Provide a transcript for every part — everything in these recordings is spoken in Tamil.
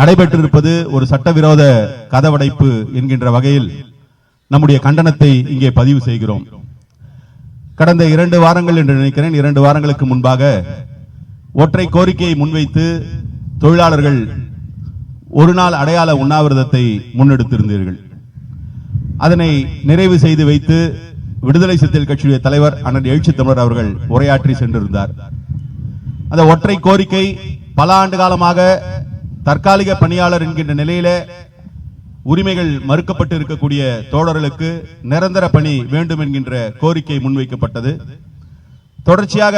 நடைபெற்றிருப்பது ஒரு சட்டவிரோத கதவடைப்பு என்கின்ற வகையில் நம்முடைய கண்டனத்தை இங்கே பதிவு செய்கிறோம். கடந்த இரண்டு வாரங்கள் என்று நினைக்கிறேன் இரண்டு வாரங்களுக்கு முன்பாக ஒற்றை கோரிக்கையை முன்வைத்து தொழிலாளர்கள் ஒரு நாள் அடையாள உண்ணாவிரதத்தை முன்னெடுத்திருந்தீர்கள். அதனை நிறைவு செய்து வைத்து விடுதலை சிறுத்தைகள் கட்சியுடைய தலைவர் அண்ணன் எழுச்சி தமிழர் அவர்கள் உரையாற்றி சென்றிருந்தார். அந்த ஒற்றை கோரிக்கை பல ஆண்டு காலமாக தற்காலிக பணியாளர் என்கின்ற நிலையில உரிமைகள் மறுக்கப்பட்டு இருக்கக்கூடிய தோழர்களுக்கு நிரந்தர பணி வேண்டும் என்கின்ற கோரிக்கை முன்வைக்கப்பட்டது. தொடர்ச்சியாக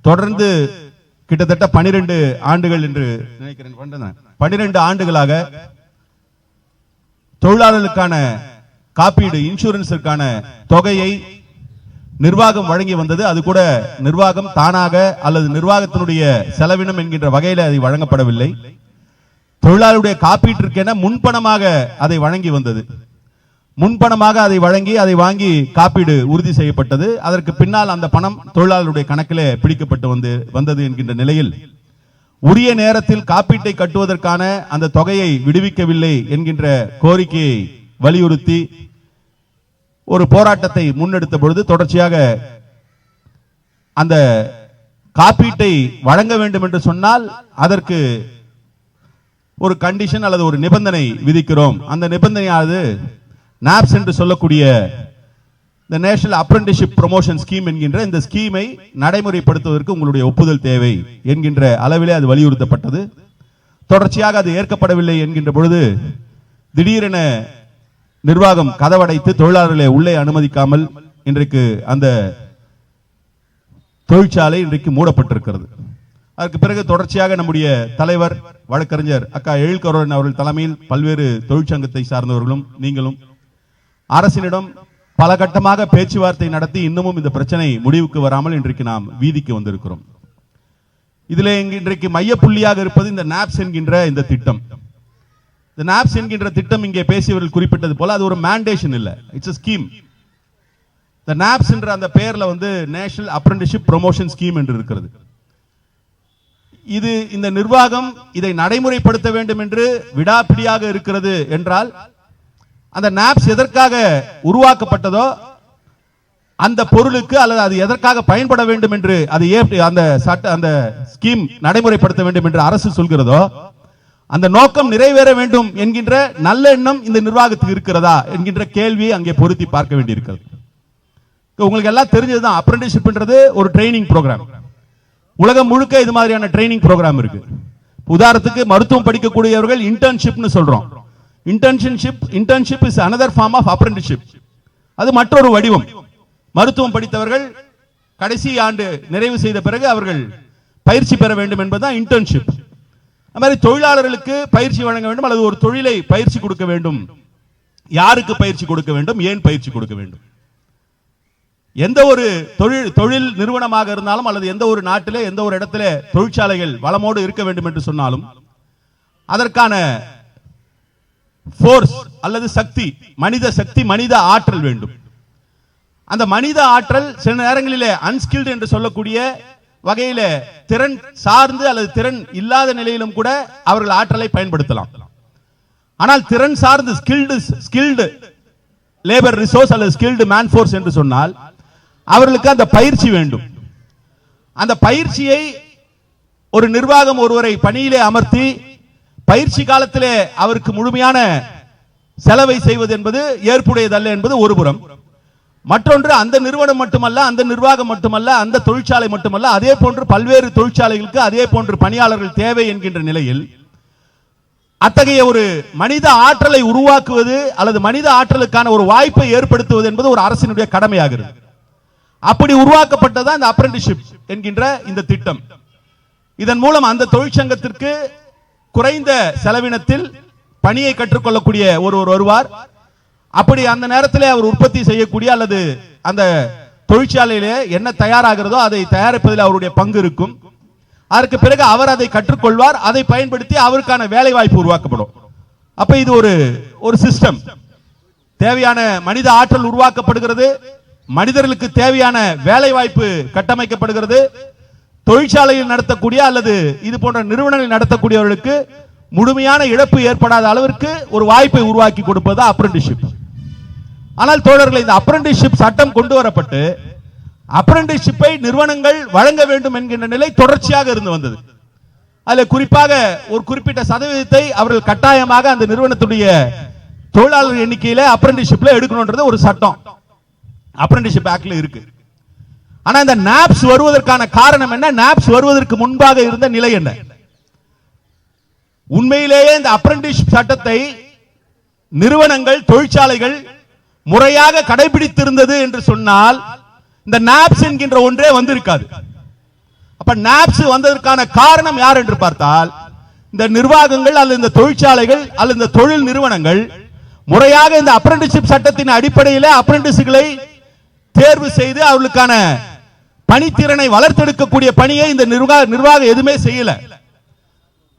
தொடர்ந்து கிட்டத்தட்ட பனிரெண்டு ஆண்டுகள் என்று நினைக்கிறேன் பனிரெண்டு ஆண்டுகளாக தொழிலாளர்களுக்கான காப்பீடு இன்சூரன்ஸிற்கான தொகையை நிர்வாகம் வழங்கி வந்தது. அது கூட நிர்வாகம் தானாக அல்லது நிர்வாகத்தினுடைய செலவினம் என்கின்ற வகையில் அதை வழங்கப்படவில்லை. தொழிலாளருடைய காப்பீட்டிற்கென முன்பணமாக அதை வழங்கி வந்தது. முன்பணமாக அதை வழங்கி அதை வாங்கி காப்பீடு உறுதி செய்யப்பட்டது. அதற்கு பின்னால் அந்த பணம் தொழிலாளருடைய கணக்கிலே பிடிக்கப்பட்டு வந்து வந்தது என்கின்ற நிலையில் உரிய நேரத்தில் காப்பீட்டை கட்டுவதற்கான அந்த தொகையை விடுவிக்கவில்லை என்கின்ற கோரிக்கையை வலியுறுத்தி ஒரு போராட்டத்தை முன்னெடுத்த பொழுது தொடர்ச்சியாக அந்த காப்பீட்டை வழங்க வேண்டும் என்று சொன்னால் அதற்கு ஒரு கண்டிஷன் அல்லது ஒரு நிபந்தனை விதிக்கிறோம். அந்த நிபந்தனையானது நாப்ஸ் என்று சொல்லக்கூடிய இந்த நேஷனல் அப்ரண்டிஷிப் ப்ரொமோஷன் ஸ்கீம் என்கின்ற இந்த ஸ்கீமை நடைமுறைப்படுத்துவதற்கு உங்களுடைய ஒப்புதல் தேவை என்கின்ற அளவிலே அது வலியுறுத்தப்பட்டது. தொடர்ச்சியாக அது ஏற்கப்படவில்லை என்கின்ற பொழுது திடீரென நிர்வாகம் கதவடைத்து தொழிலாளர்களை உள்ளே அனுமதிக்காமல் இன்றைக்கு அந்த தொழிற்சாலை இன்றைக்கு மூடப்பட்டிருக்கிறது. அதற்கு பிறகு தொடர்ச்சியாக நம்முடைய தலைவர் வழக்கறிஞர் அக்கா எழில்கரோன் அவர்கள் தலைமையில் பல்வேறு தொழிற்சங்கத்தை சார்ந்தவர்களும் நீங்களும் அரசினிடம் பல கட்டமாக பேச்சுவார்த்தை நடத்தி இன்னமும் இந்த பிரச்சனை முடிவுக்கு வராமல் இன்றைக்கு நாம் வீதிக்கு வந்திருக்கிறோம். இதில் இங்கு இன்றைக்கு மையப்புள்ளியாக இருப்பது இந்த நாப்ஸ் என்கின்ற இந்த திட்டம். இந்த நாப்ஸ் என்கின்ற திட்டம் இங்கே பேசியவர்கள் குறிப்பிட்டது போல அது ஒரு மேண்டேஷன் இல்ல. இட்ஸ் ஸ்கீம் இந்த நாப்ஸ் என்ற அந்த பெயர்ல வந்து நேஷனல் அப்ரண்டிஷிப் ப்ரொமோஷன் ஸ்கீம் என்று இருக்கிறது. இது இந்த நிர்வாகம் இதை நடைமுறைப்படுத்த வேண்டும் என்று விடாப்பிடியாக இருக்கிறது என்றால் அந்த நாப்ஸ் எதற்காக உருவாக்கப்பட்டதோ அந்த பொருளுக்கு அல்லது அது எதற்காக பயன்பட வேண்டும் என்று அது அந்த சட்ட அந்த ஸ்கீம் நடைமுறைப்படுத்த வேண்டும் என்று அரசு சொல்கிறதோ அந்த நோக்கம் நிறைவேற வேண்டும் என்கின்ற நல்ல எண்ணம் இந்த நிர்வாகத்துக்கு இருக்கிறதா என்கின்ற கேள்வியை அங்கே பொருத்தி பார்க்க வேண்டியிருக்கிறது. உங்களுக்கு எல்லாம் தெரிஞ்சதுதான் அப்ரண்டிஷிப்ன்றது ஒரு ட்ரைனிங் ப்ரோக்ராம் உலகம் முழுக்க இது மாதிரியான ட்ரைனிங் ப்ரோக்ராம் இருக்கு. உதாரணத்துக்கு மருத்துவம் படிக்கக்கூடியவர்கள் இன்டர்ன்ஷிப்னு சொல்றோம். Internship internship is another form of apprenticeship அது மற்றொரு வடிவம். மருத்துவம் படித்தவர்கள் கடைசி ஆண்டு நிறைவு செய்த பிறகு அவர்கள் பயிற்சி பெற வேண்டும் என்பதுதான் இன்டர்ன்ஷிப் அது மாதிரி தொழிலாளர்களுக்கு பயிற்சி வழங்க வேண்டும் அல்லது ஒரு தொழிலை பயிற்சி கொடுக்க வேண்டும். யாருக்கு பயிற்சி கொடுக்க வேண்டும் ஏன் பயிற்சி கொடுக்க வேண்டும்? எந்த ஒரு தொழில் தொழில் நிறுவனமாக இருந்தாலும் அல்லது எந்த ஒரு நாட்டிலே எந்த ஒரு இடத்துல தொழிற்சாலைகள் வளமோடு இருக்க வேண்டும் என்று சொன்னாலும் அதற்கான ஃபோர்ஸ் அல்லது சக்தி மனித சக்தி மனித ஆற்றல் வேண்டும். அந்த மனித ஆற்றல் சில நேரங்களிலே அன்ஸ்கில்டு என்று சொல்லக்கூடிய வகையில திறன் சார்ந்து அல்லது திறன் இல்லாத நிலையிலும் கூட அவர்கள் ஆற்றலை பயன்படுத்தலாம். ஆனால் திறன் சார்ந்து ஸ்கில்டு ஸ்கில்டு லேபர் ரிசோர்ஸ் அல்லது ஸ்கில்டு மேன் ஃபோர்ஸ் என்று சொன்னால் அவர்களுக்கு அந்த பயிற்சி வேண்டும். அந்த பயிற்சியை ஒரு நிர்வாகம் ஒருவரை பணியிலே அமர்த்தி பயிற்சி காலத்திலே அவருக்கு முழுமையான செலவை செய்வது என்பது ஏற்புடையதல்ல என்பது ஒரு புறம். மற்றொன்று அந்த நிறுவனம் மட்டுமல்ல அந்த நிர்வாகம் மட்டுமல்ல அந்த தொழிற்சாலை மட்டுமல்ல அதே போன்று பல்வேறு தொழிற்சாலைகளுக்கு அதே போன்று பணியாளர்கள் தேவை என்கின்ற நிலையில் அத்தகைய ஒரு மனித ஆற்றலை உருவாக்குவது அல்லது மனித ஆற்றலுக்கான ஒரு வாய்ப்பை ஏற்படுத்துவது என்பது ஒரு அரசினுடைய கடமையாகிறது. அப்படி உருவாக்கப்பட்டதான் இந்த அப்ரண்டிஷிப் என்கின்ற இந்த திட்டம். இதன் மூலம் அந்த தொழிற்சங்கத்திற்கு குறைந்த செலவினத்தில் பணியை கற்றுக்கொள்ளக்கூடிய ஒருவர் வருவார். அப்படி அந்த நேரத்தில் அவர் உற்பத்தி செய்யக்கூடிய அல்லது அந்த தொழிற்சாலையிலே என்ன தயாராகிறதோ அதை தயாரிப்பதில் அவருடைய பங்கு இருக்கும். அதற்கு பிறகு அவர் அதை கற்றுக்கொள்வார் அதை பயன்படுத்தி அவருக்கான வேலை வாய்ப்பு உருவாக்கப்படும். அப்ப இது ஒரு ஒரு சிஸ்டம் தேவையான மனித ஆற்றல் உருவாக்கப்படுகிறது மனிதர்களுக்கு தேவையான வேலை வாய்ப்பு கட்டமைக்கப்படுகிறது தொழிற்சாலையில் நடத்தக்கூடிய அல்லது இது போன்ற நிறுவனங்கள் நடத்தக்கூடியவர்களுக்கு முழுமையான இழப்பு ஏற்படாத அளவிற்கு ஒரு வாய்ப்பை உருவாக்கி கொடுப்பது அப்ரண்டிஷிப் ஆனால் தோழர்கள் இந்த அப்ரண்டிஷிப் சட்டம் கொண்டு வரப்பட்டு அப்ரண்டிஷிப்பை நிறுவனங்கள் வழங்க வேண்டும் என்கின்ற நிலை தொடர்ச்சியாக இருந்து வந்தது. அதில் குறிப்பாக ஒரு குறிப்பிட்ட சதவீதத்தை அவர்கள் கட்டாயமாக அந்த நிறுவனத்துடைய தொழிலாளர் எண்ணிக்கையில் அப்ரண்டிஸ்ஷிப்ல எடுக்கணும்ன்றது ஒரு சட்டம். அப்ரண்டிஷிப் ஆக்ட்ல இருக்கு. ஆனா இந்த நாப்ஸ் வருவதற்கான காரணம் என்ன? நாப்ஸ் வருவதற்கு முன்பாக இருந்த நிலை என்ன? உண்மையிலேயே இந்த அப்ரண்டிஷிப் சட்டத்தை நிறுவனங்கள் தொழிற்சாலைகள் முறையாக கடைபிடித்திருந்தது என்று சொன்னால் இந்த நாப்ஸ் என்கின்ற ஒன்றே வந்திருக்காது. அப்ப நாப்ஸ் வந்ததற்கான காரணம் யார் என்று பார்த்தால் இந்த நிர்வாகங்கள் அல்லது இந்த தொழிற்சாலைகள் அல்லது இந்த தொழில் நிறுவனங்கள் முறையாக இந்த அப்ரண்டிஸ்ஷிப் சட்டத்தின் அடிப்படையில் அப்ரண்டிஸ்களை தேர்வு செய்து அவர்களுக்கான பணித்திறனை வளர்த்தெடுக்கக்கூடிய பணியை இந்த நிர்வாக நிர்வாகம் எதுவுமே செய்யல.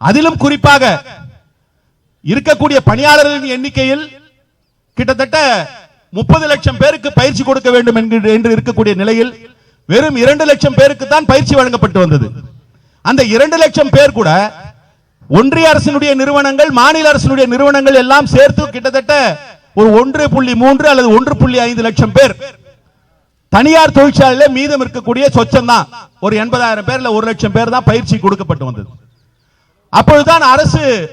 அதிலும் குறிப்பாக இருக்கக்கூடிய பணியாளர்களின் எண்ணிக்கையில் கிட்டத்தட்ட முப்பது லட்சம் பேருக்கு பயிற்சி கொடுக்க வேண்டும் என்கின்ற- என்று இருக்கக்கூடிய நிலையில் வெறும் இரண்டு லட்சம் பேருக்கு தான் பயிற்சி வழங்கப்பட்டு வந்தது. அந்த இரண்டு லட்சம் பேர் கூட ஒன்றிய அரசினுடைய நிறுவனங்கள் மாநில அரசினுடைய நிறுவனங்கள் எல்லாம் சேர்த்து கிட்டத்தட்ட ஒரு ஒன்று புள்ளி மூன்று அல்லது ஒன்று புள்ளி ஐந்து லட்சம் பேர். தனியார் தொழிற்சாலையில மீதம் இருக்கக்கூடிய சொச்சம் தான் ஒரு எண்பதாயிரம் பேர்ல ஒரு லட்சம் பேர் தான் பயிற்சி கொடுக்கப்பட்டு வந்தது. அப்பொழுதுதான் அரசு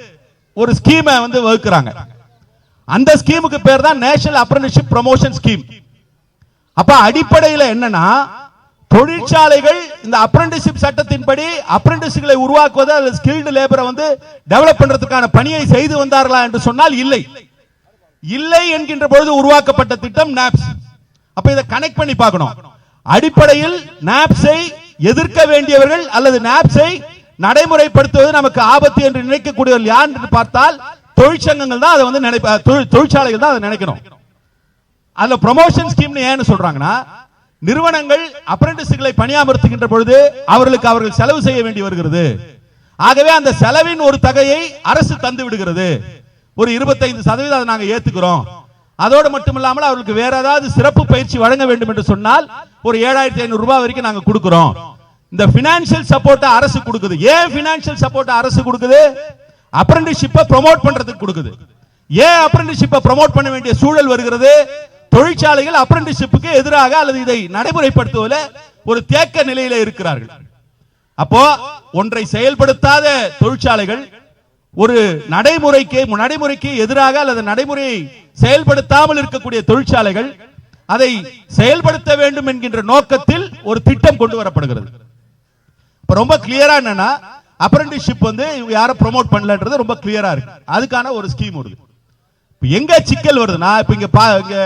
ஒரு ஸ்கீமை வந்து வகுக்கிறாங்க. அந்த ஸ்கீமுக்கு பேர் தான் நேஷனல் அப்ரண்டிஷிப் ப்ரமோஷன் ஸ்கீம். அப்ப அடிப்படையில் என்னன்னா தொழிற்சாலைகள் இந்த அப்ரண்டிஷிப் சட்டத்தின்படி அப்ரண்டிஸ்களை உருவாக்குவது அல்லது ஸ்கில்டு லேபரை வந்து டெவலப் பண்றதுக்கான பணியை செய்து வந்தார்களா என்று சொன்னால் இல்லை. இல்லை என்கின்ற பொழுது உருவாக்கப்பட்ட திட்டம் நாப்ஸ் அப்ப இதை கனெக்ட் பண்ணி பார்க்கணும். அடிப்படையில் நாப்ஸை எதிர்க்க வேண்டியவர்கள் அல்லது நாப்ஸை நடைமுறைப்படுத்துவது நமக்கு ஆபத்து என்று நினைக்கக்கூடியவர்கள் யார் என்று பார்த்தால் தொழிற்சங்கங்கள் தான் அதை வந்து நினைப்ப தொழிற்சாலைகள் தான் அதை நினைக்கணும். அதுல ப்ரொமோஷன் ஸ்கீம் ஏன்னு சொல்றாங்கன்னா நிறுவனங்கள் அப்ரண்டிஸ்களை பணியாமர்த்துகின்ற பொழுது அவர்களுக்கு அவர்கள் செலவு செய்ய வேண்டி வருகிறது. ஆகவே அந்த செலவின் ஒரு தகையை அரசு தந்து விடுகிறது. ஒரு 25% சதவீதம் அதை நாங்க ஏத்துக்கிறோம். அதோடு மட்டுமில்லாமல் அவர்களுக்கு வேற ஏதாவது சிறப்பு பயிற்சி வழங்க வேண்டும் என்று சொன்னால் ஒரு ஏழாயிரத்தி ஐநூறு ரூபாய் வரைக்கும் நாங்க கொடுக்கிறோம். இந்த பினான்சியல் சப்போர்ட்டை அரசு கொடுக்குது. ஏன் பினான்சியல் சப்போர்ட்டை அரசு கொடுக்குது? அப்ரண்டிஷிப்பை ப்ரோமோட் பண்றதுக்கு கொடுக்குது. ஏன் அப்ரண்டிஷிப்பை ப்ரோமோட் பண்ண வேண்டிய சூழல் வருகிறது? தொழிற்சாலைகள் அப்ரண்டிஷிப்புக்கு எதிராக அல்லது இதை நடைமுறைப்படுத்துவதில் ஒரு தேக்க நிலையில இருக்கிறார்கள். அப்போ ஒன்றை செயல்படுத்தாத தொழிற்சாலைகள் ஒரு நடைமுறைக்கு நடைமுறைக்கு எதிராக அல்லது நடைமுறையை செயல்படுத்தாமல் இருக்கக்கூடிய தொழிற்சாலைகள் அதை செயல்படுத்த வேண்டும் என்கின்ற நோக்கத்தில் ஒரு திட்டம் கொண்டு வரப்படுகிறது. ரொம்ப கிளியரா என்னன்னா அப்ரண்டிஸ்ஷிப் வந்து இவங்க யாரும் ப்ரொமோட் பண்ணலன்றது ரொம்ப கிளியரா இருக்கு. அதுக்கான ஒரு ஸ்கீம் வருது இப்போ எங்க சிக்கல் வருதுன்னா இப்ப இங்க பா- இங்க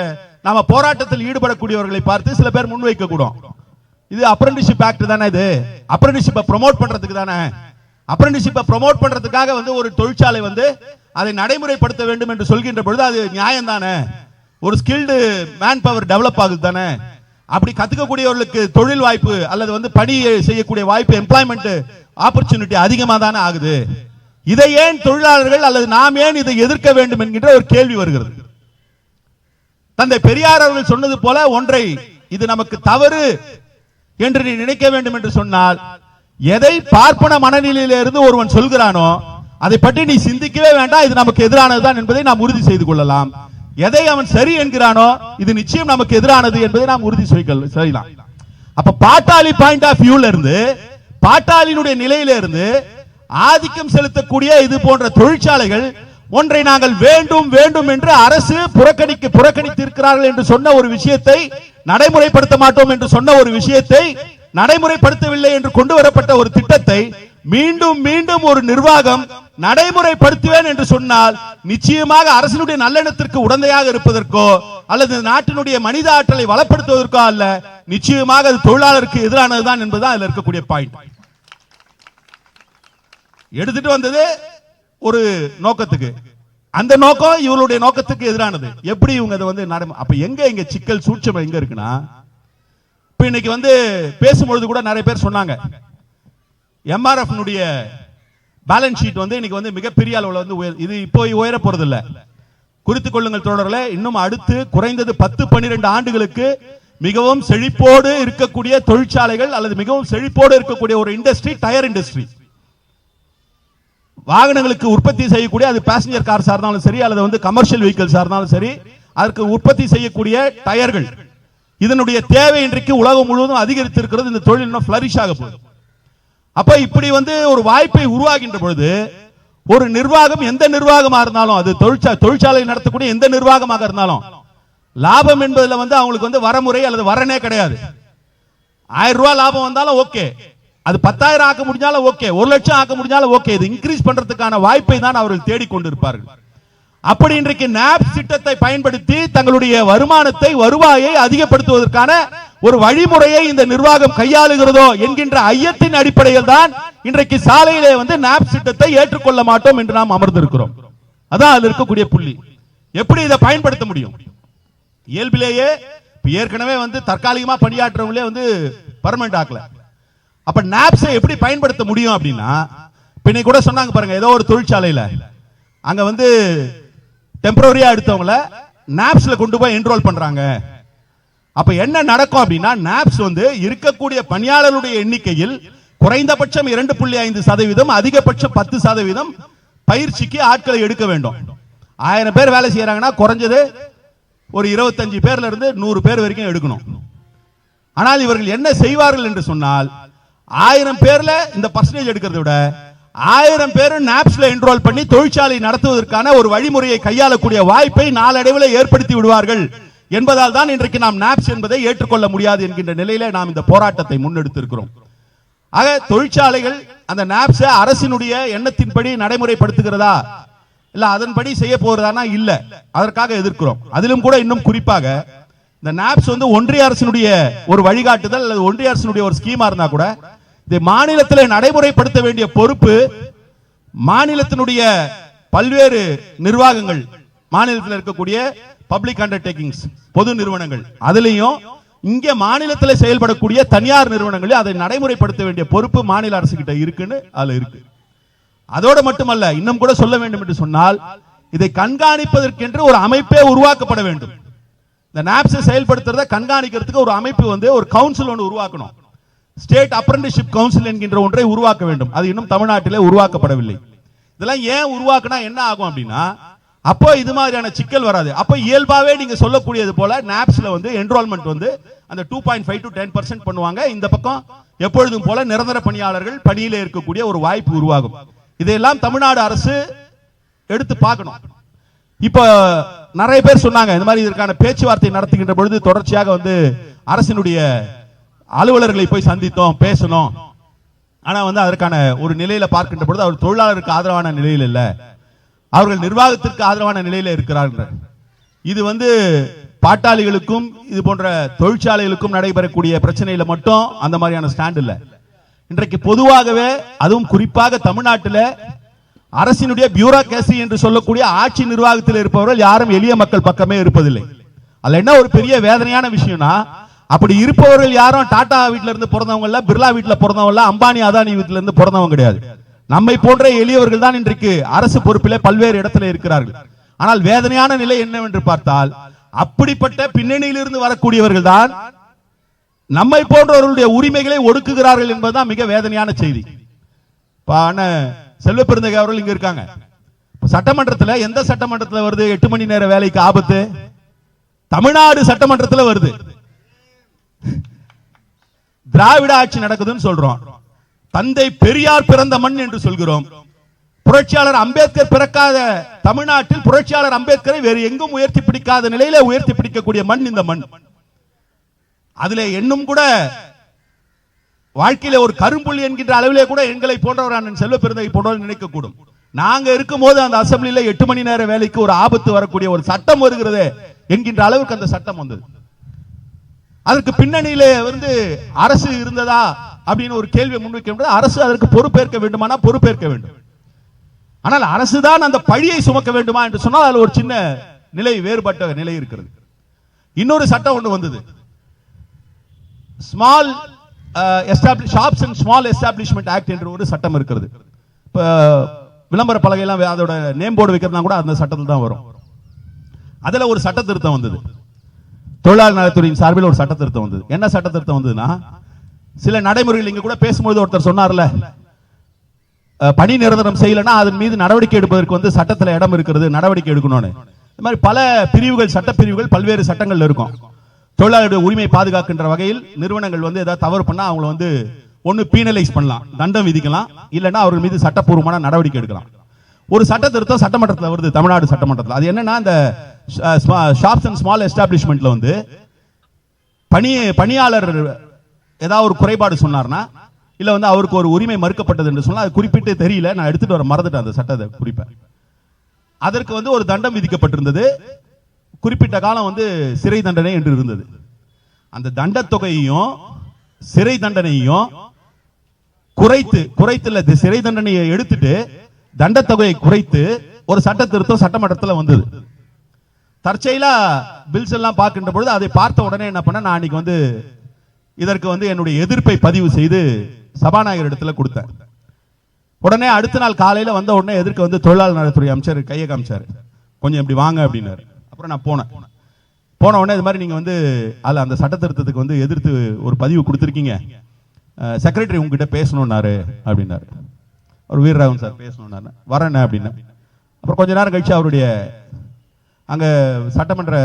நாம போராட்டத்தில் ஈடுபடக்கூடியவர்களை பார்த்து சில பேர் முன்வைக்க கூடும் இது அப்ரண்டிஷிப் ஆக்ட் தானே இது? அப்ரண்டிஸ்ஷிப்பை ப்ரோமோட் பண்றதுக்கு தானே? அப்ரண்டிஸ்ஷிப்பை ப்ரோமோட் பண்றதுக்காக வந்து ஒரு தொழிற்சாலை வந்து அதை நடைமுறைப்படுத்த வேண்டும் என்று சொல்கின்ற பொழுது அது நியாயம் தானே ஒரு ஸ்கில்டு மேன் பவர் டெவலப் ஆகுது தானே? அப்படி கத்துக்கக்கூடியவர்களுக்கு தொழில் வாய்ப்பு அல்லது வந்து பணி செய்யக்கூடிய வாய்ப்பு எம்ப்ளாய்மெண்ட் ஆப்பர்ச்சுனிட்டி அதிகமா தானே ஆகுது. இதை ஏன் தொழிலாளர்கள் அல்லது நாம் ஏன் இதை எதிர்க்க வேண்டும் என்கின்ற ஒரு கேள்வி வருகிறது. தந்தை பெரியார் அவர்கள் சொன்னது போல ஒன்றை இது நமக்கு தவறு என்று நீ நினைக்க வேண்டும் என்று சொன்னால் எதை பார்ப்பன மனநிலையிலிருந்து ஒருவன் சொல்கிறானோ அதை பற்றி நீ சிந்திக்கவே வேண்டாம் இது நமக்கு எதிரானதுதான் என்பதை நாம் உறுதி செய்து கொள்ளலாம். எதை அவன் சரி என்கிறானோ இது நிச்சயம் நமக்கு எதிரானது என்பதை நாம் உறுதி செய்ய- செய்யலாம். அப்ப பாட்டாளி பாயிண்ட் ஆஃப் வியூல இருந்து பாட்டாளியினுடைய நிலையில இருந்து ஆதிக்கம் செலுத்தக்கூடிய இது போன்ற தொழிற்சாலைகள் ஒன்றை நாங்கள் வேண்டும் வேண்டும் என்று அரசு புறக்கணிக்க புறக்கணித்து இருக்கிறார்கள் என்று சொன்ன ஒரு விஷயத்தை நடைமுறைப்படுத்த மாட்டோம் என்று சொன்ன ஒரு விஷயத்தை நடைமுறைப்படுத்தவில்லை என்று கொண்டு வரப்பட்ட ஒரு திட்டத்தை மீண்டும் மீண்டும் ஒரு நிர்வாகம் நடைமுறைப்படுத்துவேன் என்று சொன்னால் நிச்சயமாக அரசினுடைய நல்லெண்ணத்திற்கு உடந்தையாக இருப்பதற்கோ அல்லது நாட்டினுடைய மனித ஆற்றலை வளப்படுத்துவதற்கோ அல்ல. நிச்சயமாக அது தொழிலாளருக்கு எதிரானதுதான் என்பதுதான் இருக்கக்கூடிய பாயிண்ட் எடுத்துட்டு வந்தது ஒரு நோக்கத்துக்கு. அந்த நோக்கம் இவருடைய நோக்கத்துக்கு எதிரானது. எப்படி இவங்க அதை வந்து அப்ப எங்க இங்க சிக்கல் சூட்சம் எங்க இருக்குன்னா இப்ப இன்னைக்கு வந்து பேசும்பொழுது கூட நிறைய பேர் சொன்னாங்க. எம்ஆர்எஃப்னுடைய பேலன்ஸ் ஷீட் வந்து இன்னைக்கு வந்து மிகப்பெரிய அளவில் வந்து உயர் இது இப்போ உயர போகிறது இல்லை குறித்துக் கொள்ளுங்கள் தொடரில் இன்னும் அடுத்து குறைந்தது பத்து பன்னிரெண்டு ஆண்டுகளுக்கு மிகவும் செழிப்போடு இருக்கக்கூடிய தொழிற்சாலைகள் அல்லது மிகவும் செழிப்போடு இருக்கக்கூடிய ஒரு இண்டஸ்ட்ரி டயர் இண்டஸ்ட்ரி வாகனங்களுக்கு உற்பத்தி செய்யக்கூடிய அது பேசஞ்சர் கார்ஸாக இருந்தாலும் சரி அல்லது வந்து கமர்ஷியல் வெஹிக்கிள்ஸாக இருந்தாலும் சரி அதற்கு உற்பத்தி செய்யக்கூடிய டயர்கள் இதனுடைய தேவை இன்றைக்கு உலகம் முழுவதும் அதிகரித்திருக்கிறது இந்த தொழில் இன்னும் ஃபிளரிஷ் ஆக போகுது. அப்ப இப்படி வந்து ஒரு வாய்ப்பை உருவாகின்ற பொழுது ஒரு நிர்வாகம் எந்த நிர்வாகமாக இருந்தாலும் அது தொழிற்சா தொழிற்சாலை நடத்தக்கூடிய எந்த நிர்வாகமாக இருந்தாலும் லாபம் என்பதில் வந்து அவங்களுக்கு வந்து வரமுறை அல்லது வரனே கிடையாது. ஆயிரம் ரூபாய் லாபம் வந்தாலும் ஓகே. அது பத்தாயிரம் ஆக்க முடிஞ்சாலும் ஓகே. ஒரு லட்சம் ஆக்க முடிஞ்சாலும் ஓகே. இது இன்க்ரீஸ் பண்றதுக்கான வாய்ப்பை தான் அவர்கள் தேடிக்கொண்டிருப்பார்கள். அப்படி இன்றைக்கு நாப் திட்டத்தை பயன்படுத்தி தங்களுடைய வருமானத்தை வருவாயை அதிகப்படுத்துவதற்கான ஒரு வழிமுறையை இந்த நிர்வாகம் கையாளுகிறதோ என்கின்ற ஐயத்தின் அடிப்படையில் தான் இன்றைக்கு சாலையிலே வந்து நாப் திட்டத்தை ஏற்றுக்கொள்ள மாட்டோம் என்று நாம் அமர்ந்திருக்கிறோம். அதான் அதில் இருக்கக்கூடிய புள்ளி. எப்படி இதை பயன்படுத்த முடியும்? இயல்பிலேயே ஏற்கனவே வந்து தற்காலிகமா பணியாற்றவங்களே வந்து பர்மனெண்ட் ஆக்கல. அப்ப நாப்ஸை எப்படி பயன்படுத்த முடியும் அப்படின்னா பின்னை கூட சொன்னாங்க பாருங்க ஏதோ ஒரு தொழிற்சாலையில. அங்க வந்து டெம்பரரியா எடுத்தவங்கள நாப்ஸ்ல கொண்டு போய் என்ரோல் பண்றாங்க. அப்ப என்ன நடக்கும் அப்படின்னா நாப்ஸ் வந்து இருக்கக்கூடிய பணியாளருடைய எண்ணிக்கையில் குறைந்தபட்சம் இரண்டு புள்ளி ஐந்து சதவீதம் அதிகபட்சம் பத்து சதவீதம் பயிற்சிக்கு ஆட்களை எடுக்க வேண்டும். ஆயிரம் பேர் வேலை செய்யறாங்கன்னா குறைஞ்சது ஒரு இருபத்தஞ்சு பேர்ல இருந்து நூறு பேர் வரைக்கும் எடுக்கணும். ஆனால் இவர்கள் என்ன செய்வார்கள் என்று சொன்னால் ஆயிரம் பேர்ல இந்த பர்சன்டேஜ் எடுக்கிறத விட ஆயிரம் பேர் நாப்ஸ்ல என்ரோல் பண்ணி தொழிற்சாலை நடத்துவதற்கான ஒரு வழிமுறையை கையாளக்கூடிய வாய்ப்பை நாளடைவில் ஏற்படுத்தி விடுவார்கள். என்பதால் தான் இன்றைக்கு நாம் நாப்ஸ் என்பதை ஏற்றுக்கொள்ள முடியாது என்கின்ற நிலையில நாம் இந்த போராட்டத்தை முன்னெடுத்திருக்கிறோம். ஆக தொழிற்சாலைகள் அந்த நாப்ஸை அரசினுடைய எண்ணத்தின்படி நடைமுறைப்படுத்துகிறதா? இல்ல அதன்படி செய்ய போறதானா இல்ல. அதற்காக எதிர்க்கிறோம். அதிலும் கூட இன்னும் குறிப்பாக இந்த நாப்ஸ் வந்து ஒன்றிய அரசினுடைய ஒரு வழிகாட்டுதல் அல்லது ஒன்றிய அரசினுடைய ஒரு ஸ்கீமா இருந்தா கூட இந்த மாநிலத்தில் நடைமுறைப்படுத்த வேண்டிய பொறுப்பு மாநிலத்தினுடைய பல்வேறு நிர்வாகங்கள் மாநிலத்தில் இருக்கக்கூடிய பப்ளிக் அண்டர்டேக்கிங்ஸ் பொது நிறுவனங்கள். அதுலயும் இங்கே மாநிலத்தில் செயல்படக்கூடிய தனியார் நிறுவனங்களில் அதை நடைமுறைப்படுத்த வேண்டிய பொறுப்பு மாநில அரசு கிட்ட இருக்குன்னு அதில் இருக்கு. அதோடு மட்டுமல்ல இன்னும் கூட சொல்ல வேண்டும் என்று சொன்னால் இதை கண்காணிப்பதற்கென்று ஒரு அமைப்பே உருவாக்கப்பட வேண்டும். இந்த நாப்ஸை செயல்படுத்துறத கண்காணிக்கிறதுக்கு ஒரு அமைப்பு வந்து ஒரு கவுன்சில் ஒன்று உருவாக்கணும். ஸ்டேட் அப்ரண்டிஷிப் கவுன்சில் என்கின்ற ஒன்றை உருவாக்க வேண்டும். அது இன்னும் தமிழ்நாட்டிலே உருவாக்கப்படவில்லை. இதெல்லாம் ஏன் உருவாக்குனா என்ன ஆகும் அப்படின்னா அப்போ இது மாதிரியான சிக்கல் வராது. அப்போ இயல்பாவே நீங்க சொல்லக்கூடியது போல நாப்ஸ்ல வந்து என்ரோல்மெண்ட் வந்து அந்த two point five to ten percent பண்ணுவாங்க. இந்த பக்கம் எப்பொழுதும் போல நிரந்தர பணியாளர்கள் பணியில இருக்கக்கூடிய ஒரு வாய்ப்பு உருவாகும். இதையெல்லாம் தமிழ்நாடு அரசு எடுத்து பார்க்கணும். இப்போ நிறைய பேர் சொன்னாங்க இந்த மாதிரி இதற்கான பேச்சுவார்த்தை நடத்துகின்ற பொழுது தொடர்ச்சியாக வந்து அரசினுடைய அலுவலர்களை போய் சந்தித்தோம் பேசணும் ஆனா வந்து அதற்கான ஒரு நிலையில பார்க்கின்ற பொழுது அவர் தொழிலாளருக்கு ஆதரவான நிலையில் இல்ல. அவர்கள் நிர்வாகத்திற்கு ஆதரவான நிலையில இருக்கிறார்கள். இது வந்து பாட்டாளிகளுக்கும் இது போன்ற தொழிற்சாலைகளுக்கும் நடைபெறக்கூடிய பிரச்சனையில மட்டும் அந்த மாதிரியான ஸ்டாண்ட் இல்ல. இன்றைக்கு பொதுவாகவே அதுவும் குறிப்பாக தமிழ்நாட்டில் அரசினுடைய பியூரோக்ரசி என்று சொல்லக்கூடிய ஆட்சி நிர்வாகத்தில் இருப்பவர்கள் யாரும் எளிய மக்கள் பக்கமே இருப்பதில்லை. அதுல என்ன ஒரு பெரிய வேதனையான விஷயம்னா அப்படி இருப்பவர்கள் யாரும் டாடா வீட்டில இருந்து பிறந்தவங்க இல்ல பிர்லா வீட்டில் பிறந்தவங்க இல்ல அம்பானி அதானி வீட்டில இருந்து பிறந்தவங்க கிடையாது. நம்மை போன்ற எளியவர்கள் தான் இன்றைக்கு அரசு பொறுப்பிலே பல்வேறு இடத்துல இருக்கிறார்கள். ஆனால் வேதனையான நிலை என்னவென்று பார்த்தால் அப்படிப்பட்ட பின்னணியிலிருந்து வரக்கூடியவர்கள் தான் நம்மை போன்றவர்களுடைய உரிமைகளை ஒடுக்குகிறார்கள் என்பதுதான் மிக வேதனையான செய்தி. இப்ப செல்வ பெருந்தகை அவர்கள் இங்க இருக்காங்க. சட்டமன்றத்தில் சட்டமன்றத்துல எந்த சட்டமன்றத்துல வருது? எட்டு மணி நேர வேலைக்கு ஆபத்து. தமிழ்நாடு சட்டமன்றத்துல வருது. திராவிட ஆட்சி நடக்குதுன்னு சொல்றோம். தந்தை பெரியார் பிறந்த மண் என்று சொல்கிறோம். புரட்சியாளர் அம்பேத்கர் பிறக்காத தமிழ்நாட்டில் புரட்சியாளர் அம்பேத்கரை வேறு எங்கும் உயர்த்தி பிடிக்காத நிலையில உயர்த்தி பிடிக்கக்கூடிய மண் இந்த மண். அதுல என்னும் கூட வாழ்க்கையில ஒரு கரும்புள்ளி என்கின்ற அளவிலே கூட எங்களை போன்றவர் அண்ணன் செல்வ பெருந்தகை போன்றவர் நினைக்கக்கூடும். நாங்க இருக்கும்போது அந்த அசம்பிளியில எட்டு மணி நேர வேலைக்கு ஒரு ஆபத்து வரக்கூடிய ஒரு சட்டம் வருகிறது என்கின்ற அளவுக்கு அந்த சட்டம் வந்தது. அதற்கு பின்னணியிலே வந்து அரசு இருந்ததா? அப்படின்னு ஒரு கேள்வி முன்வைக்க அரசு அதற்கு பொறுப்பேற்க வேண்டுமானா பொறுப்பேற்க வேண்டும். ஆனால் அரசு தான் அந்த பழியை சுமக்க வேண்டுமா என்று சொன்னால் அதுல ஒரு சின்ன நிலை வேறுபட்ட நிலை இருக்கிறது. இன்னொரு சட்டம் ஒன்று வந்தது. Small shops and small establishment act என்ற ஒரு சட்டம் இருக்கிறது. இப்போ விளம்பர பலகையெல்லாம் அதோட நேம் போர்டு வைக்கிறதுனா கூட அந்த சட்டத்தில் தான் வரும். அதுல ஒரு சட்ட திருத்தம் வந்தது. தொழிலாளர் நலத்துறையின் சார்பில் ஒரு சட்ட திருத்தம் வந்தது. என்ன சட்ட திருத்தம் வந்ததுன்னா சில நடைமுறைகள் இங்க கூட பேசும்போது ஒருத்தர் சொன்னார்ல பணி நிரந்தரம் செய்யலைன்னா அதன் மீது நடவடிக்கை எடுப்பதற்கு வந்து சட்டத்தில் இடம் இருக்கிறது நடவடிக்கை எடுக்கணும்னு. இந்த மாதிரி பல பிரிவுகள் சட்ட பிரிவுகள் பல்வேறு சட்டங்கள் இருக்கும். தொழிலாளருடைய உரிமை பாதுகாக்கின்ற வகையில் நிறுவனங்கள் வந்து ஏதாவது தவறு பண்ணா அவங்கள வந்து ஒன்னு பீனலைஸ் பண்ணலாம் தண்டம் விதிக்கலாம் இல்லைன்னா அவர்கள் மீது சட்டப்பூர்வமான நடவடிக்கை எடுக்கலாம். ஒரு சட்ட திருத்தம் சட்டமன்றத்தில் வருது தமிழ்நாடு சட்டமன்றத்தில். அது என்னன்னா அந்த ஷாப்ஸ் அண்ட் ஸ்மால் எஸ்டாப்ளிஷ்மெண்ட்ல வந்து பணி பணியாளர் ஏதாவது ஒரு குறைபாடு சொன்னார்னா இல்லை வந்து அவருக்கு ஒரு உரிமை மறுக்கப்பட்டது என்று சொன்னால் அது குறிப்பிட்டு தெரியல நான் எடுத்துட்டு வர மறந்துட்டேன் அந்த சட்டத்தை குறிப்பேன் அதற்கு வந்து ஒரு தண்டம் விதிக்கப்பட்டிருந்தது. குறிப்பிட்ட காலம் வந்து சிறை தண்டனை என்று இருந்தது. அந்த தண்ட தொகையையும் சிறை தண்டனையும் குறைத்து குறைத்துல இந்த சிறை தண்டனையை எடுத்துட்டு தண்டத்தொகையை குறைத்து ஒரு சட்ட திருத்தம் சட்டமன்றத்தில் வந்தது. தற்செயலா பில்ஸ் எல்லாம் பார்க்கின்ற பொழுது அதை பார்த்த உடனே என்ன பண்ண நான் அன்னைக்கு வந்து இதற்கு வந்து என்னுடைய எதிர்ப்பை பதிவு செய்து சபாநாயகர் இடத்துல கொடுத்தேன். உடனே அடுத்த நாள் காலையில் வந்த உடனே எதிர்க்க வந்து தொழிலாளர் நலத்துறை அமைச்சர் கையை காமிச்சார். கொஞ்சம் இப்படி வாங்க அப்படின்னாரு. அப்புறம் நான் போனேன். போன உடனே இது மாதிரி நீங்கள் வந்து அதில் அந்த சட்ட திருத்தத்துக்கு வந்து எதிர்த்து ஒரு பதிவு கொடுத்துருக்கீங்க. செக்ரட்டரி உங்ககிட்ட பேசணும்னாரு அப்படின்னாரு. ஒரு வீரராகவன் சார் பேசணும்னாரு. வரேன் அப்படின்னா அப்புறம் கொஞ்ச நேரம் கழிச்சு அவருடைய அங்கே சட்டமன்ற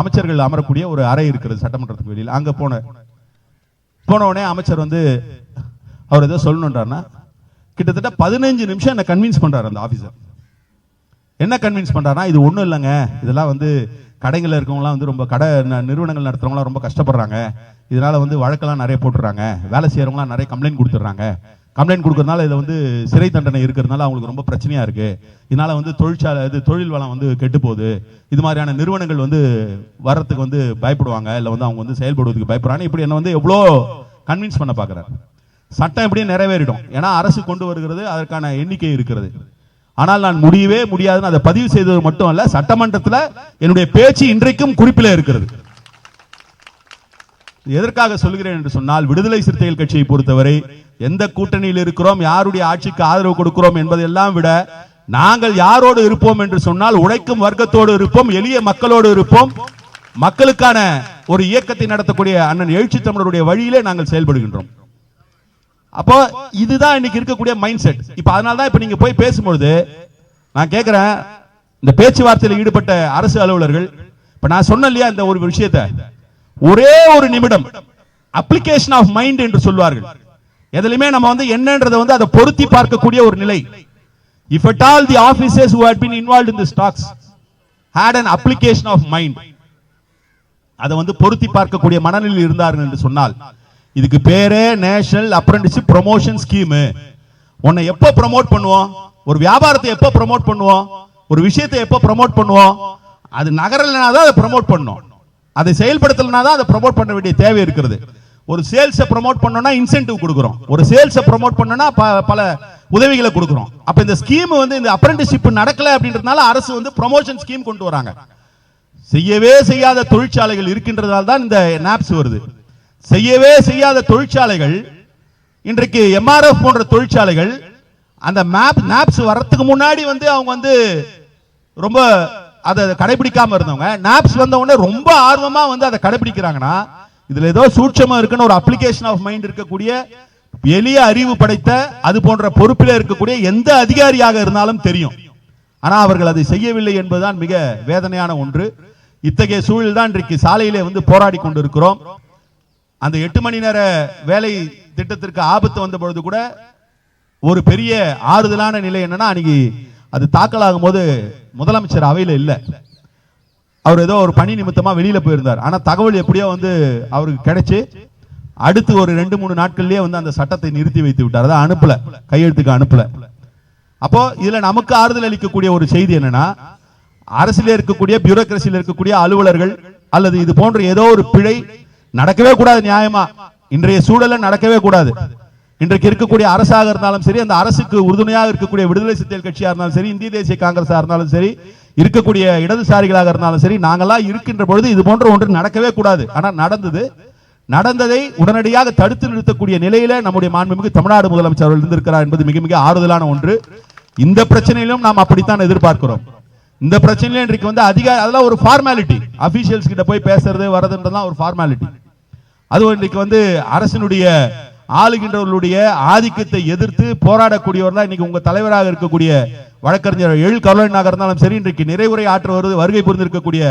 அமைச்சர்கள் அமரக்கூடிய ஒரு அறை இருக்கிறது சட்டமன்றத்துக்கு வெளியில். அங்கே போனேன். போன உடனே அமைச்சர் வந்து அவர் ஏதோ சொல்லணுன்றாருன்னா கிட்டத்தட்ட பதினஞ்சு நிமிஷம் என்ன கன்வின்ஸ் பண்ணுறாரு அந்த ஆஃபீஸர் என்ன கன்வின்ஸ் பண்றாருன்னா இது ஒன்றும் இல்லைங்க. இதெல்லாம் வந்து கடைகளில் இருக்கவங்களாம் வந்து ரொம்ப கடை நிறுவனங்கள் நடத்துகிறவங்களாம் ரொம்ப கஷ்டப்படுறாங்க. இதனால் வந்து வழக்கெல்லாம் நிறைய போட்டுறாங்க வேலை செய்கிறவங்களாம் நிறைய கம்ப்ளைண்ட் கொடுத்துட்றாங்க. கம்ப்ளைண்ட் கொடுக்கறதுனால இதை வந்து சிறை தண்டனை இருக்கிறதுனால அவங்களுக்கு ரொம்ப பிரச்சனையா இருக்கு. இதனால வந்து தொழிற்சாலை இது தொழில் வளம் வந்து கெட்டு போகுது இது மாதிரியான நிறுவனங்கள் வந்து வர்றதுக்கு வந்து பயப்படுவாங்க. இல்லை வந்து அவங்க வந்து செயல்படுவதற்கு பயப்படுறாங்க. இப்படி என்ன வந்து எவ்வளோ கன்வின்ஸ் பண்ண பார்க்குறாரு. சட்டம் எப்படியும் நிறைவேறிடும். ஏன்னா அரசு கொண்டு வருகிறது அதற்கான எண்ணிக்கை இருக்கிறது. ஆனால் நான் முடியவே முடியாதுன்னு அதை பதிவு செய்தது மட்டும் அல்ல சட்டமன்றத்தில் என்னுடைய பேச்சு இன்றைக்கும் குறிப்பில் இருக்கிறது. எதற்காக சொல்கிறேன் என்று சொன்னால் விடுதலை சிறுத்தைகள் கட்சியை பொறுத்தவரை எந்த கூட்டணியில் இருக்கிறோம் யாருடைய ஆட்சிக்கு ஆதரவு கொடுக்கிறோம் என்பதெல்லாம் விட நாங்கள் யாரோடு இருப்போம் என்று சொன்னால் உழைக்கும் வர்க்கத்தோடு இருப்போம் எளிய மக்களோடு இருப்போம். மக்களுக்கான ஒரு இயக்கத்தை நடத்தக்கூடிய அண்ணன் எழுச்சி தமிழருடைய வழியிலே நாங்கள் செயல்படுகின்றோம். அப்போ இதுதான் இன்னைக்கு இருக்கக்கூடிய மைண்ட் செட் இப்ப அதனால தான் இப்ப நீங்க போய் பேசும்பொழுது நான் கேக்குறேன் இந்த பேச்சுவார்த்தையில் ஈடுபட்ட அரசு அலுவலர்கள் இப்ப நான் சொன்னேன் இல்லையா இந்த ஒரு விஷயத்தை? ஒரே ஒரு நிமிடம் அப்ளிகேஷன் ஆஃப் மைண்ட் என்று சொல்வார்கள். எதுலையுமே நம்ம வந்து என்னன்றதை வந்து அதை பொருத்தி பார்க்கக்கூடிய ஒரு நிலை. If at all the officers who had been involve in the stocks had an application of mind அதை வந்து பொருத்தி பார்க்கக்கூடிய மனநிலையில் இருந்தார்கள் என்று சொன்னால் இதுக்கு பேரே நேஷனல் அப்ரண்டிஸ்ஷிப் ப்ரொமோஷன் ஸ்கீமு உன்னை எப்போ ப்ரமோட் பண்ணுவோம்? ஒரு வியாபாரத்தை எப்போ ப்ரமோட் பண்ணுவோம்? ஒரு விஷயத்தை எப்போ ப்ரமோட் பண்ணுவோம்? அது நகரலைனா தான் அதை ப்ரமோட் பண்ணும். அதை செயல்படுத்தலைனா தான் அதை ப்ரமோட் பண்ண வேண்டிய தேவை இருக்கிறது. ஒரு சேல்ஸை ப்ரமோட் பண்ணோம்னா இன்சென்டிவ் கொடுக்குறோம். ஒரு சேல்ஸை ப்ரமோட் பண்ணோம்னா ப- பல உதவிகளை கொடுக்குறோம். அப்போ இந்த ஸ்கீம் வந்து இந்த அப்ரண்டிஸ்ஷிப் நடக்கலை அப்படின்றதுனால அரசு வந்து ப்ரொமோஷன் ஸ்கீம் கொண்டு வராங்க. செய்யவே செய்யாத தொழிற்சாலைகள் இருக்கின்றதால் தான் இந்த நாப்ஸ் வருது. செய்யவே செய்யாத தொழிற்சாலைகள் இன்றைக்கு எம்ஆர்எஃப் போன்ற தொழிற்சாலைகள் அந்த மேப் நாப்ஸ் வர்றதுக்கு முன்னாடி வந்து அவங்க வந்து ரொம்ப அதை கடைபிடிக்காம இருந்தவங்க. நாப்ஸ் வந்த உடனே ரொம்ப ஆர்வமாக வந்து அதை கடைபிடிக்கிறாங்கன்னா இதுல ஏதோ சூட்சமா இருக்குன்னு ஒரு அப்ளிகேஷன் ஆஃப் மைண்ட் இருக்கக்கூடிய எளிய அறிவு படைத்த அது போன்ற பொறுப்பில் இருக்கக்கூடிய எந்த அதிகாரியாக இருந்தாலும் தெரியும். ஆனா அவர்கள் அதை செய்யவில்லை என்பதுதான் மிக வேதனையான ஒன்று. இத்தகைய சூழல் தான் இன்றைக்கு சாலையிலே வந்து போராடி கொண்டிருக்கிறோம். அந்த எட்டு மணி நேர வேலை திட்டத்திற்கு ஆபத்து வந்த பொழுது கூட ஒரு பெரிய ஆறுதலான நிலை என்னன்னா அன்னைக்கு அது தாக்கலாகும் போது முதலமைச்சர் அவையில் இல்லை. அவர் ஏதோ ஒரு பணி நிமித்தமா வெளியில போயிருந்தார். ஆனா தகவல் எப்படியோ வந்து அவருக்கு கிடைச்சு. அடுத்து ஒரு ரெண்டு மூணு நாட்கள்லயே வந்து அந்த சட்டத்தை நிறுத்தி வைத்து விட்டார். அதை அனுப்பல. கையெழுத்துக்கு அனுப்பல. அப்போ இதுல நமக்கு ஆறுதல் அளிக்கக்கூடிய ஒரு செய்தி என்னன்னா அரசியல இருக்கக்கூடிய பியூரோக்ரஸியில் இருக்கக்கூடிய அலுவலர்கள் அல்லது இது போன்ற ஏதோ ஒரு பிழை நடக்கவே கூடாது நியாயமா. இன்றைய சூழல்ல நடக்கவே கூடாது. இன்றைக்கு இருக்கக்கூடிய அரசாக இருந்தாலும் சரி அந்த அரசுக்கு உறுதுணையாக இருக்கக்கூடிய விடுதலை சிறுத்தைகள் கட்சியா இருந்தாலும் சரி இந்திய தேசிய காங்கிரஸா இருந்தாலும் சரி இருக்கக்கூடிய இடதுசாரிகளாக இருந்தாலும் சரி நாங்கெல்லாம் இருக்கின்ற பொழுது இது போன்ற ஒன்று நடக்கவே கூடாது. ஆனா நடந்தது. நடந்ததை உடனடியாக தடுத்து நிறுத்தக்கூடிய நிலையில நம்முடைய மாண்புமிகு தமிழ்நாடு முதலமைச்சர் அவர்கள் இருந்திருக்கிறார் என்பது மிக மிக ஆறுதலான ஒன்று. இந்த பிரச்சனையிலும் நாம் அப்படித்தான் எதிர்பார்க்கிறோம். இந்த பிரச்சனையில இன்றைக்கு வந்து அதிக அதெல்லாம் ஒரு ஃபார்மாலிட்டி அபிஷியல்ஸ் கிட்ட போய் பேசுறது வரதுன்றதுலாம் ஒரு ஃபார்மாலிட்டி அதுவும் இன்றைக்கு வந்து அரசினுடைய ஆளுகின்றவர்களுடைய ஆதிக்கத்தை எதிர்த்து போராடக்கூடியவர் தான் இன்னைக்கு உங்க தலைவராக இருக்கக்கூடிய வழக்கறிஞர் எழில் கருணாக இருந்தாலும் சரி இன்றைக்கு நிறைவுரை ஆற்ற வருவது வருகை புரிந்திருக்கக்கூடிய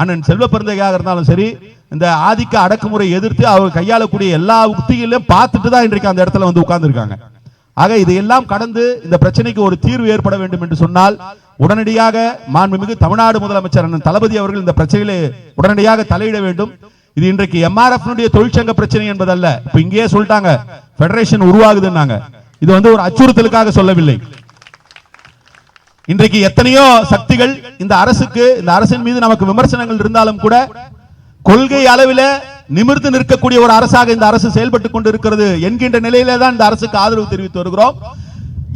அண்ணன் செல்வ பிறந்தகையாக இருந்தாலும் சரி இந்த ஆதிக்க அடக்குமுறை எதிர்த்து அவர் கையாளக்கூடிய எல்லா உத்திகளையும் பார்த்துட்டு தான் இன்றைக்கு அந்த இடத்துல வந்து உட்கார்ந்துருக்காங்க. ஆக இதையெல்லாம் கடந்து இந்த பிரச்சனைக்கு ஒரு தீர்வு ஏற்பட வேண்டும் என்று சொன்னால் உடனடியாக மாண்புமிகு தமிழ்நாடு முதலமைச்சர் அண்ணன் தளபதி அவர்கள் இந்த பிரச்சனையிலே உடனடியாக தலையிட வேண்டும். இது இன்றைக்கு எம்ஆர்எஃப் தொழிற்சங்க பிரச்சனை என்பதல்ல. இப்ப இங்கேயே சொல்லிட்டாங்க ஃபெடரேஷன் உருவாகுதுன்னாங்க. இது வந்து ஒரு அச்சுறுத்தலுக்காக சொல்லவில்லை. இன்றைக்கு எத்தனையோ சக்திகள் இந்த அரசுக்கு இந்த அரசின் மீது நமக்கு விமர்சனங்கள் இருந்தாலும் கூட கொள்கை அளவில நிமிர்ந்து நிற்கக்கூடிய ஒரு அரசாக இந்த அரசு செயல்பட்டுக் கொண்டிருக்கிறது என்கின்ற நிலையிலே தான் இந்த அரசுக்கு ஆதரவு தெரிவித்து வருகிறோம்.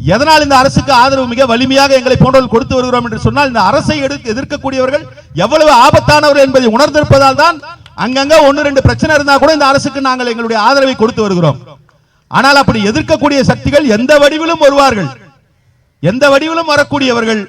எதனால் இந்த அரசுக்கு ஆதரவு மிக வலிமையாக எங்களை போன்றவர்கள் கொடுத்து வருகிறோம் என்று சொன்னால் இந்த அரசை எடு- எதிர்க்கக்கூடியவர்கள் எவ்வளவு ஆபத்தானவர்கள் என்பதை உணர்ந்திருப்பதால் தான் அங்கங்க ஒன்னு ரெண்டு பிரச்சனை இருந்தா கூட இந்த அரசுக்கு நாங்கள் எங்களுடைய ஆதரவை கொடுத்து வருகிறோம். ஆனால் அப்படி எதிர்க்கக்கூடிய சக்திகள் எந்த வடிவிலும் வருவார்கள். எந்த வடிவிலும் வரக்கூடியவர்கள்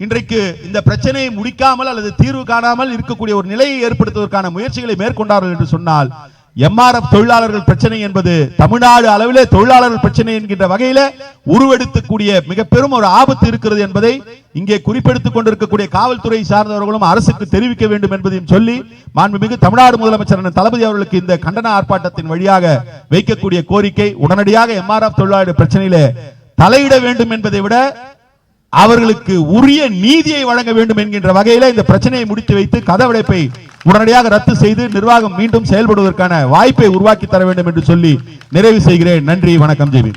இன்றைக்கு இந்த பிரச்சனையை முடிக்காமல் அல்லது தீர்வு காணாமல் இருக்கக்கூடிய ஒரு நிலையை ஏற்படுத்துவதற்கான முயற்சிகளை மேற்கொண்டார்கள் என்று சொன்னால் எம்ஆர்எஃப் தொழிலாளர்கள் பிரச்சனை என்பது தமிழ்நாடு அளவிலே தொழிலாளர்கள் பிரச்சனை என்கின்ற வகையில உருவெடுத்துக்கூடிய மிக பெரும் ஒரு ஆபத்து இருக்கிறது என்பதை இங்கே குறிப்பெடுத்துக் கொண்டிருக்கக்கூடிய காவல்துறை சார்ந்தவர்களும் அரசுக்கு தெரிவிக்க வேண்டும் என்பதையும் சொல்லி மாண்புமிகு தமிழ்நாடு முதலமைச்சர் தளபதி அவர்களுக்கு இந்த கண்டன ஆர்ப்பாட்டத்தின் வழியாக வைக்கக்கூடிய கோரிக்கை உடனடியாக எம்ஆர்எஃப் தொழிலாளர் பிரச்சனையிலே தலையிட வேண்டும் என்பதை விட அவர்களுக்கு உரிய நீதியை வழங்க வேண்டும் என்கின்ற வகையில இந்த பிரச்சனையை முடித்து வைத்து கதவடைப்பை உடனடியாக ரத்து செய்து நிர்வாகம் மீண்டும் செயல்படுவதற்கான வாய்ப்பை உருவாக்கி தர வேண்டும் என்று சொல்லி நிறைவு செய்கிறேன். நன்றி வணக்கம் ஜெய்பி